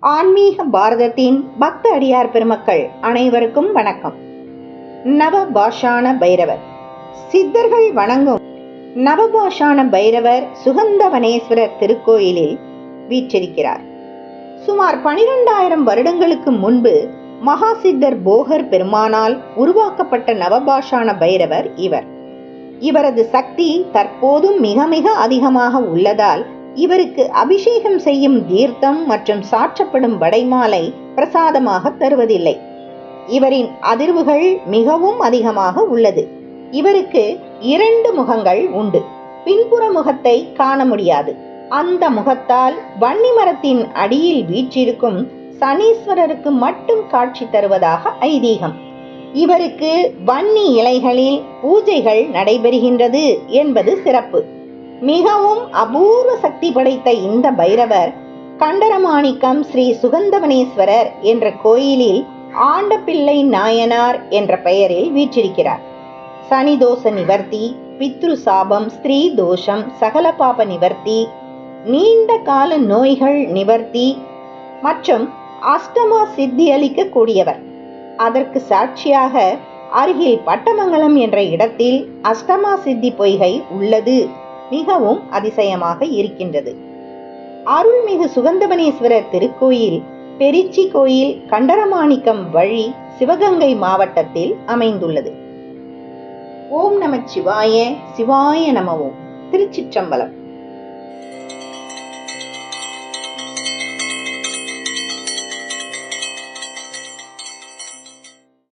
ஆன்மீக பாரதத்தின் பக்த அடியார் பெருமக்கள் அனைவருக்கும் வணக்கம். நவபாஷான பைரவர். சித்தர்கள் வணங்கும் நவபாஷான பைரவர் சுகந்தவனேஸ்வரர் திருக்கோயிலில் வீற்றிருக்கிறார். சுமார் பனிரெண்டாயிரம் வருடங்களுக்கு முன்பு மகா சித்தர் போகர் பெருமானால் உருவாக்கப்பட்ட நவபாஷான பைரவர் இவர். இவரது சக்தி தற்போதும் மிக மிக அதிகமாக உள்ளதால் இவருக்கு அபிஷேகம் செய்யும் தீர்த்தம் மற்றும் சாற்றப்படும் வடைமாலை பிரசாதமாக தருவதில்லை இவரின் அதிர்வுகள் மிகவும் அதிகமாக உள்ளது. இவருக்கு இரண்டு முகங்கள் உண்டு. பின்புற முகத்தை காண முடியாது. அந்த முகத்தால் வன்னி மரத்தின் அடியில் வீற்றிருக்கும் சனீஸ்வரருக்கு மட்டும் காட்சி தருவதாக ஐதீகம். இவருக்கு வன்னி இலைகளில் பூஜைகள் நடைபெறுகின்றது என்பது சிறப்பு. மிகவும் அபூர்வ சக்தி படைத்த இந்த பைரவர் கண்டரமாணிக்கம் ஸ்ரீ சுகந்தவனேஸ்வரர் என்ற கோயிலில் ஆண்டப்பிள்ளை நாயனார் என்ற பெயரில் வீற்றிருக்கிறார். சனி தோஷ நிவர்த்தி பித்ரு சாபம் ஸ்திரீ தோஷம் சகல பாப நிவர்த்தி நீண்ட கால நோய்கள் நிவர்த்தி மற்றும் அஷ்டமா சித்தி அளிக்க கூடியவர் அதற்கு சாட்சியாக அருகில் பட்டமங்கலம் என்ற இடத்தில் அஷ்டமா சித்தி பொய்கை உள்ளது. மிகவும் அதிசயமாக இருக்கின்றது. அருள்மிகு சுகந்தபனேஸ்வரர் திருக்கோயில் பெரிச்சி கோயில் கண்டரமாணிக்கம் வழி சிவகங்கை மாவட்டத்தில் அமைந்துள்ளது. ஓம் நம சிவாய சிவாய நமவோம் திருச்சிற்றம்பலம்.